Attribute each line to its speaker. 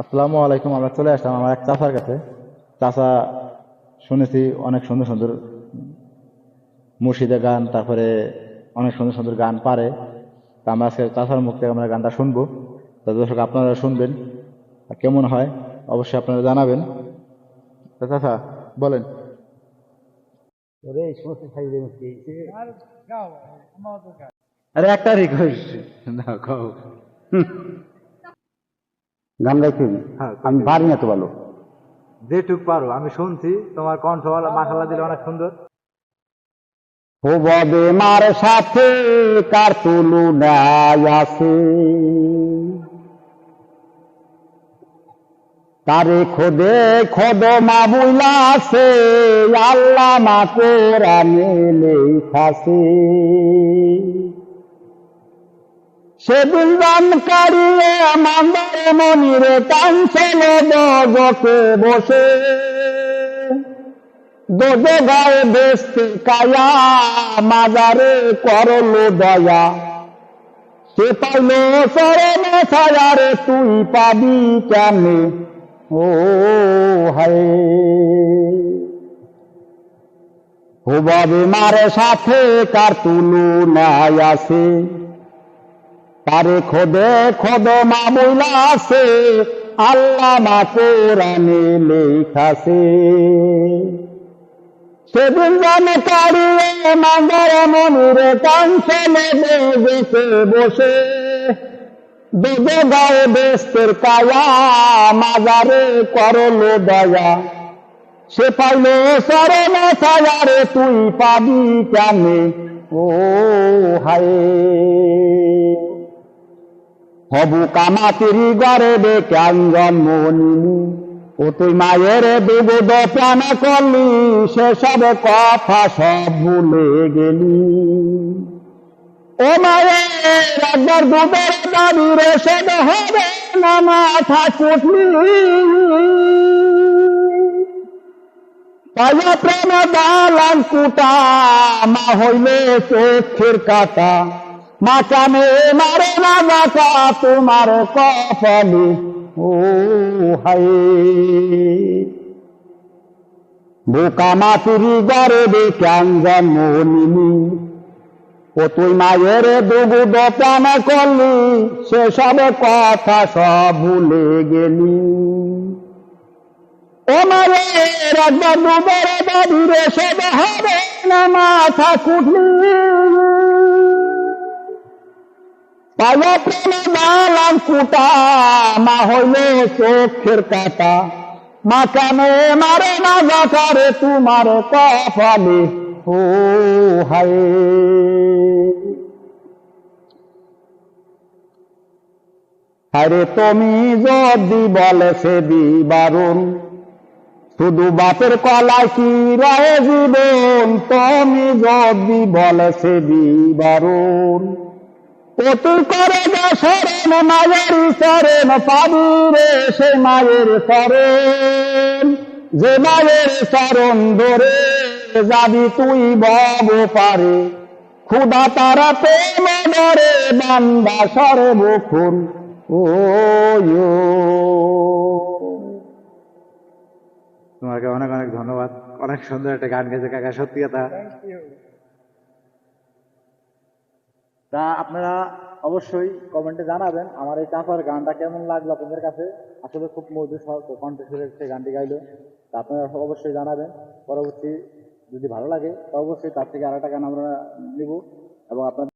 Speaker 1: আসসালামু আলাইকুম আমরা চলে আসলাম আমার এক চাচার কাছে। চাচা শুনেছি অনেক সুন্দর সুন্দর মুর্শিদা গান তারপরে অনেক সুন্দর সুন্দর গান পারে। তা আমরা আজকে চাচার মুখ থেকে আমরা গানটা শুনব। তো দর্শক আপনারা শুনবেন আর কেমন হয় অবশ্যই আপনারা জানাবেন। তো চাচা বলেন। আরে একটা রিকোয়েস্ট না কও।
Speaker 2: গান
Speaker 1: হ্যাঁ,
Speaker 2: আমি পারি না তো ভালো।
Speaker 1: যেটুক পারো আমি শুনছি। তোমার কণ্ঠ মাসাল্লাহ দিলে অনেক সুন্দর।
Speaker 2: ও ববে মার সাথে কার তুলনায় আছে? তারে খোদে খোদ মা বুইলা আছে আল্লাহ মা কোরআনে লেখাছে সেদিন দান কারিয়ে মান্দার মনিরে কাঞ্চল দজকে বসে। দোজে গায়ে বেসতে কায়া, মাজারে করল দয়া। সে পাইল চরণে ছায়ারে, তুই পাবি কেমনে? ও হায়। হুবাবে মারে সাথে কার তুলনায় আছে? তারে খোদে খোদ মামুলা আছে, আল্লাহ মা কোরআনে লেখাছে সেদিন জানে কারিয়ে মাঙ্গার মনিরে কাঞ্চলে বেজেছে বসে। বেজে গায়ে বেস্তের কায়া, মাজারে করল দয়া। সে পাইল সরণ ছায়ারে তুই পাবি কেনে? ও হায়। হবু কামাতিরি বে ক্যাঙ্গন মনিনি ও তুই মায়ের দুগুদ প্রাণ করলি, সেসব কথা সব ভুলে গেলি। ও মায়ের একবার দুধের দাবি রেসে হবে না মাথা কুটলি তাইয়া প্রেম দালান কুটা, মা হইলে চোখের কাটা। মা কানে মারে না বাঁচা তোমার কপালে। ও হায়। বোকা মাতুরি গরে ক্যাঙ্গন মনিনি। ও তুই মায়ের দুগু দোকান করলি, সেসব কথা সব ভুলে গেলি। ও মায়ের একবার দুবার বাড়িরে সব হবে না মাথা কুটলি। পাইয়া প্রেমে কুটা মা চোখের কাটা। মা কানে মারে না তোমার কপালে? হায়। আরে তুমি যদি বলে সে দিবারুন শুধু বাপের কলায় কি রয়ে জীবন? তুমি যদি বলে সে দিবারুন অতুল করে যা শরণ মায়ের শরণ পাবি রে সে মায়ের শরণ যে মায়ের শরণ ধরে যাবি তুই বব পারে ক্ষুদা তারা প্রেম ধরে বান্দা সরে বখুন ও।
Speaker 1: তোমাকে অনেক অনেক ধন্যবাদ। অনেক সুন্দর একটা গান গেছে কাকা সত্যি কথা। তা আপনারা অবশ্যই কমেন্টে জানাবেন আমার এই চাপার গানটা কেমন লাগল আপনাদের কাছে? আসলে খুব মধুর কণ্ঠে সুরে সে গানটি গাইলো। তা আপনারা অবশ্যই জানাবেন। পরবর্তী যদি ভালো লাগে অবশ্যই তার থেকে আর একটা গান আমরা নিব এবং আপনার